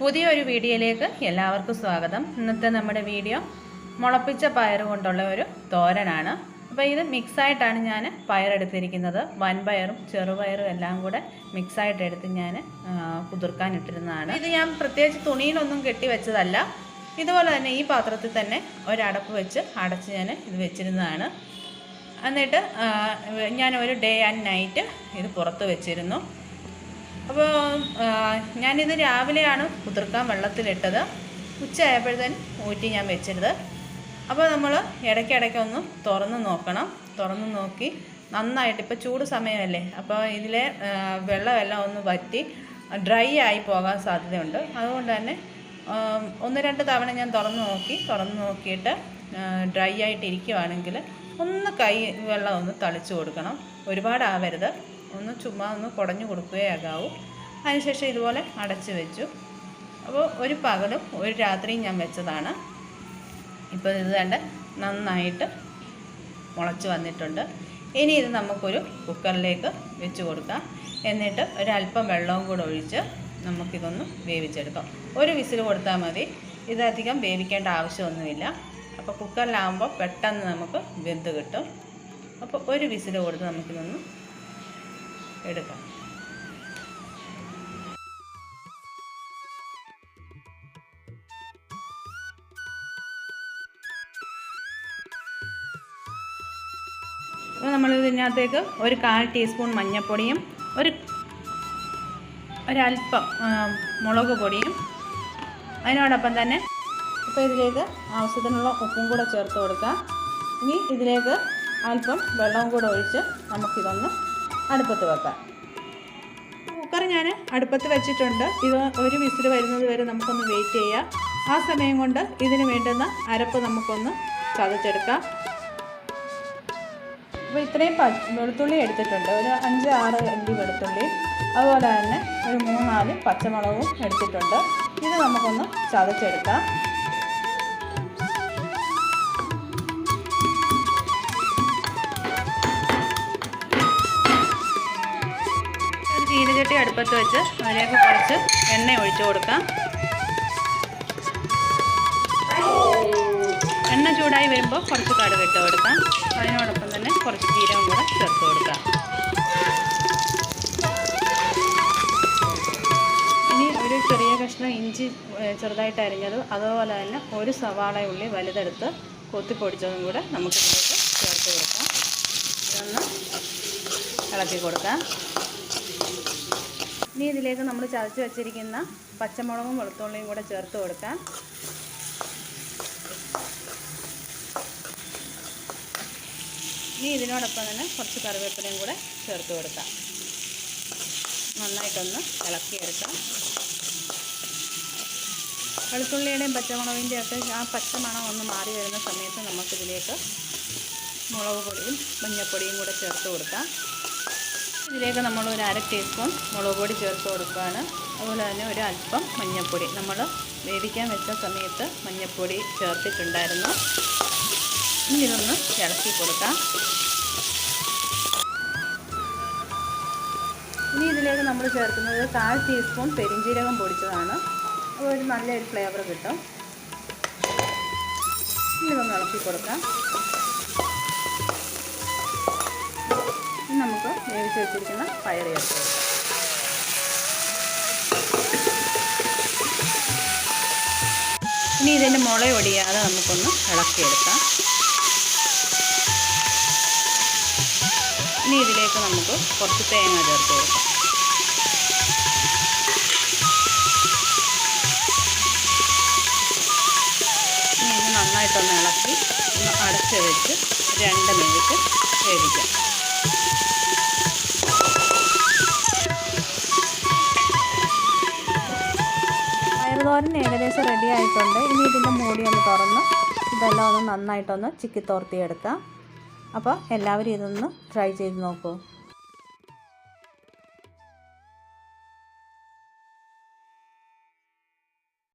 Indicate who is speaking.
Speaker 1: പുതിയൊരു വീഡിയോയിലേക്ക് എല്ലാവർക്കും സ്വാഗതം. ഇന്നത്തെ നമ്മുടെ വീഡിയോ മുളപ്പിച്ച പയർ കൊണ്ടുള്ള ഒരു തോരനാണ്. അപ്പോൾ ഇത് മിക്സായിട്ടാണ് ഞാൻ പയറെടുത്തിരിക്കുന്നത്. വൻപയറും ചെറുപയറും എല്ലാം കൂടെ മിക്സായിട്ട് എടുത്ത് ഞാൻ കുതിർക്കാൻ ഇട്ടിരുന്നതാണ്. ഇത് ഞാൻ പ്രത്യേകിച്ച് തുണിയിലൊന്നും കെട്ടി വെച്ചതല്ല. ഇതുപോലെ തന്നെ ഈ പാത്രത്തിൽ തന്നെ ഒരടപ്പ് വെച്ച് അടച്ച് ഞാൻ ഇത് വെച്ചിരുന്നതാണ്. എന്നിട്ട് ഞാൻ ഒരു ഡേ ആൻഡ് നൈറ്റ് ഇത് പുറത്ത് വെച്ചിരുന്നു. അപ്പോൾ ഞാനിത് രാവിലെയാണ് കുതിർക്കാൻ വെള്ളത്തിലിട്ടത്. ഉച്ചയായപ്പോഴത്തേന് ഊറ്റി ഞാൻ വെച്ചിരുത് അപ്പോൾ നമ്മൾ ഇടയ്ക്കിടയ്ക്ക് ഒന്ന് തുറന്ന് നോക്കണം. തുറന്ന് നോക്കി നന്നായിട്ട് ഇപ്പോൾ ചൂട് സമയമല്ലേ? അപ്പോൾ ഇതിലെ വെള്ളമെല്ലാം ഒന്ന് വറ്റി ഡ്രൈ ആയി പോകാൻ സാധ്യതയുണ്ട്. അതുകൊണ്ട് തന്നെ ഒന്ന് രണ്ട് തവണ ഞാൻ തുറന്ന് നോക്കി തുറന്ന് നോക്കിയിട്ട് ഡ്രൈ ആയിട്ടിരിക്കുവാണെങ്കിൽ ഒന്ന് കൈ വെള്ളം ഒന്ന് തളിച്ചു കൊടുക്കണം. ഒരുപാടാവരുത്. ഒന്ന് ചുമ്മാ ഒന്ന് കുടഞ്ഞു കൊടുക്കുകയാകാവൂ. അതിനുശേഷം ഇതുപോലെ അടച്ചു വെച്ചു. അപ്പോൾ ഒരു പകലും ഒരു രാത്രിയും ഞാൻ വെച്ചതാണ്. ഇപ്പോൾ ഇത് കണ്ട് നന്നായിട്ട് മുളച്ച് വന്നിട്ടുണ്ട്. ഇനി ഇത് നമുക്കൊരു കുക്കറിലേക്ക് വെച്ച് കൊടുക്കാം. എന്നിട്ട് ഒരല്പം വെള്ളവും കൂടെ ഒഴിച്ച് നമുക്കിതൊന്ന് വേവിച്ചെടുക്കാം. ഒരു വിസിൽ കൊടുത്താൽ മതി. ഇതധികം വേവിക്കേണ്ട ആവശ്യമൊന്നുമില്ല. അപ്പോൾ കുക്കറിലാകുമ്പോൾ പെട്ടെന്ന് നമുക്ക് വെന്ത് കിട്ടും. അപ്പോൾ ഒരു വിസിൽ കൊടുത്ത് നമുക്കിതൊന്ന് എടുക്കാം. അപ്പോൾ നമ്മൾ ഇതിനകത്തേക്ക് ഒരു കാൽ ടീസ്പൂൺ മഞ്ഞൾപ്പൊടിയും ഒരു ഒരല്പം മുളക് പൊടിയും അതിനോടൊപ്പം തന്നെ ഇപ്പോൾ ഇതിലേക്ക് ആവശ്യത്തിനുള്ള ഉപ്പും കൂടെ ചേർത്ത് കൊടുക്കാം. ഇനി ഇതിലേക്ക് അല്പം വെള്ളവും കൂടെ ഒഴിച്ച് നമുക്കിതൊന്ന് അടുപ്പത്ത് വെക്കാം. കുക്കർ ഞാൻ അടുപ്പത്ത് വെച്ചിട്ടുണ്ട്. ഇത് ഒരു വിസിൽ വരുന്നത് വരെ നമുക്കൊന്ന് വെയിറ്റ് ചെയ്യാം. ആ സമയം കൊണ്ട് ഇതിന് വേണ്ടുന്ന അരപ്പ് നമുക്കൊന്ന് ചതച്ചെടുക്കാം. അപ്പോൾ ഇത്രയും വെളുത്തുള്ളി എടുത്തിട്ടുണ്ട്. ഒരു അഞ്ച് ആറ് അല്ലി വെളുത്തുള്ളി. അതുപോലെ തന്നെ ഒരു മൂന്നാൽ പച്ചമുളകും എടുത്തിട്ടുണ്ട്. ഇത് നമുക്കൊന്ന് ചതച്ചെടുക്കാം. ചീനചട്ടി അടുപ്പത്ത് വെച്ച് അതിലേക്ക് കുറച്ച് എണ്ണ ഒഴിച്ചു കൊടുക്കാം. എണ്ണ ചൂടായി വരുമ്പോൾ കുറച്ച് കടുക് ഇട്ട് കൊടുക്കാം. അതിനോടൊപ്പം തന്നെ കുറച്ച് ജീരകം കൂടെ ചേർത്ത് കൊടുക്കാം. ഇനി ഒരു ചെറിയ കഷ്ണം ഇഞ്ചി ചെറുതായിട്ട് അരിഞ്ഞത് അതുപോലെ തന്നെ ഒരു സവാള ഉള്ളി വലുതെടുത്ത് കൊത്തിപ്പൊടിച്ചതും കൂടെ നമുക്ക് ചേർത്ത് കൊടുക്കാം. ഇതൊന്ന് ഇളക്കി കൊടുക്കാം. ഇനി ഇതിലേക്ക് നമ്മൾ ചതച്ച് വെച്ചിരിക്കുന്ന പച്ചമുളകും വെളുത്തുള്ളിയും കൂടെ ചേർത്ത് കൊടുക്കാം. ഇനി ഇതിനോടൊപ്പം തന്നെ കുറച്ച് കറിവേപ്പിലയും കൂടെ ചേർത്ത് കൊടുക്കാം. നന്നായിട്ടൊന്ന് ഇളക്കിയെടുക്കാം. വെളുത്തുള്ളിയുടെയും പച്ചമുളകിന്റെ ഒക്കെ ആ പച്ചമണം ഒന്ന് മാറി വരുന്ന സമയത്ത് നമുക്കിതിലേക്ക് മുളക് പൊടിയും മഞ്ഞൾപ്പൊടിയും കൂടെ ചേർത്ത് കൊടുക്കാം. ഇതിലേക്ക് നമ്മൾ ഒരു അര ടീസ്പൂൺ മുളക് പൊടി ചേർത്ത് കൊടുക്കുകയാണ്. അതുപോലെ തന്നെ ഒരു അല്പം മഞ്ഞൾപ്പൊടി. നമ്മൾ വേവിക്കാൻ വെച്ച സമയത്ത് മഞ്ഞൾപ്പൊടി ചേർത്തിട്ടുണ്ടായിരുന്നു. ഇനി ഇതൊന്ന് ഇളക്കി കൊടുക്കാം. ഇനി ഇതിലേക്ക് നമ്മൾ ചേർക്കുന്നത് കാൽ ടീസ്പൂൺ പെരിഞ്ജീരകം പൊടിച്ചതാണ്. അപ്പോൾ ഒരു നല്ലൊരു ഫ്ലേവർ കിട്ടും. ഇനി ഇതൊന്ന് ഇളക്കി കൊടുക്കാം. വേവിച്ച് വെച്ചിരിക്കുന്ന പയർ ചേർത്ത് ഇനി ഇതിന്റെ മുള ഒടിയാതെ നമുക്കൊന്ന് ഇളക്കിയെടുക്കാം. ഇനി ഇതിലേക്ക് നമുക്ക് കുറച്ച് തേങ്ങ ചേർത്ത് കൊടുക്കാം. ഇനി ഇത് നന്നായിട്ടൊന്ന് ഇളക്കി ഒന്ന് അടച്ച് വെച്ച് രണ്ട് മിനിറ്റ് വേവിക്കാം. പയറുതോരൻ ഏകദേശം റെഡി ആയിട്ടുണ്ട്. ഇനി ഇതിന്റെ മൂടി ഒന്ന് തുറന്ന് ഇതെല്ലാം ഒന്ന് നന്നായിട്ടൊന്ന് ചിക്കി തോർത്തിയെടുക്കാം. അപ്പോൾ എല്ലാവരും ഇതൊന്ന് ട്രൈ ചെയ്ത് നോക്കൂ.